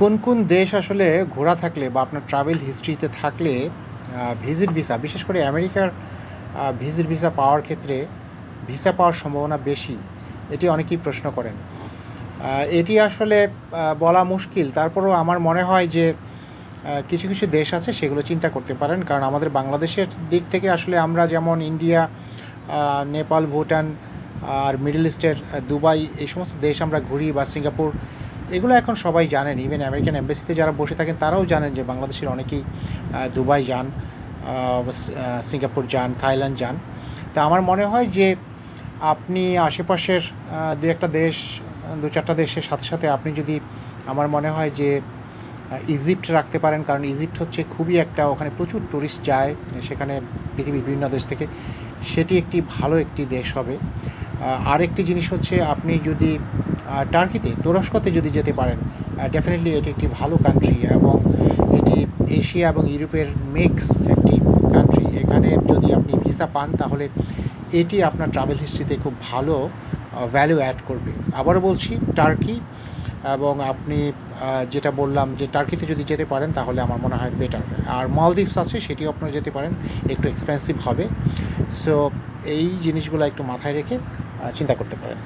কোন কোন দেশ আসলে ঘোরা থাকলে বা আপনার ট্রাভেল হিস্ট্রিতে থাকলে ভিজিট ভিসা বিশেষ করে আমেরিকার ভিজিট ভিসা পাওয়ার ক্ষেত্রে ভিসা পাওয়ার সম্ভাবনা বেশি, এটি অনেকেই প্রশ্ন করেন। এটি আসলে বলা মুশকিল। তারপরেও আমার মনে হয় যে কিছু কিছু দেশ আছে সেগুলো চিন্তা করতে পারেন। কারণ আমাদের বাংলাদেশের দিক থেকে আসলে আমরা যেমন ইন্ডিয়া নেপাল, ভুটান, আর মিডল ইস্টের দুবাই, এই সমস্ত দেশ আমরা ঘুরি বা সিঙ্গাপুর এগুলো এখন সবাই জানেন ইভেন আমেরিকান এম্বাসিতে যারা বসে থাকেন তারাও জানেন যে বাংলাদেশের অনেকেই দুবাই যান সিঙ্গাপুর যান, থাইল্যান্ড যান। তা আমার মনে হয় যে আপনি আশেপাশের দু একটা দেশ, দু চারটা দেশের সাথে সাথে আপনি যদি আমার মনে হয় যে ইজিপ্ট রাখতে পারেন, কারণ ইজিপ্ট হচ্ছে খুবই একটা ওখানে প্রচুর টুরিস্ট যায়, সেখানে পৃথিবীর বিভিন্ন দেশ থেকে। সেটি একটি ভালো একটি দেশ হবে। আরেকটি জিনিস হচ্ছে আপনি যদি টার্কিতে, তুরস্কতে যদি যেতে পারেন ডেফিনেটলি এটি একটি ভালো কান্ট্রি এবং এটি এশিয়া এবং ইউরোপের মিক্স একটি কান্ট্রি এখানে যদি আপনি ভিসা পান, তাহলে এটি আপনার ট্রাভেল হিস্ট্রিতে খুব ভালো ভ্যালু অ্যাড করবে। আবারও বলছি, টার্কি এবং আপনি যেটা বললাম যে টার্কিতে যদি যেতে পারেন, তাহলে আমার মনে হয় বেটার আর মালদ্বীপস আছে, সেটিও আপনারা যেতে পারেন, একটু এক্সপেন্সিভ হবে। সো এই জিনিসগুলো একটু মাথায় রেখে চিন্তা করতে পারেন।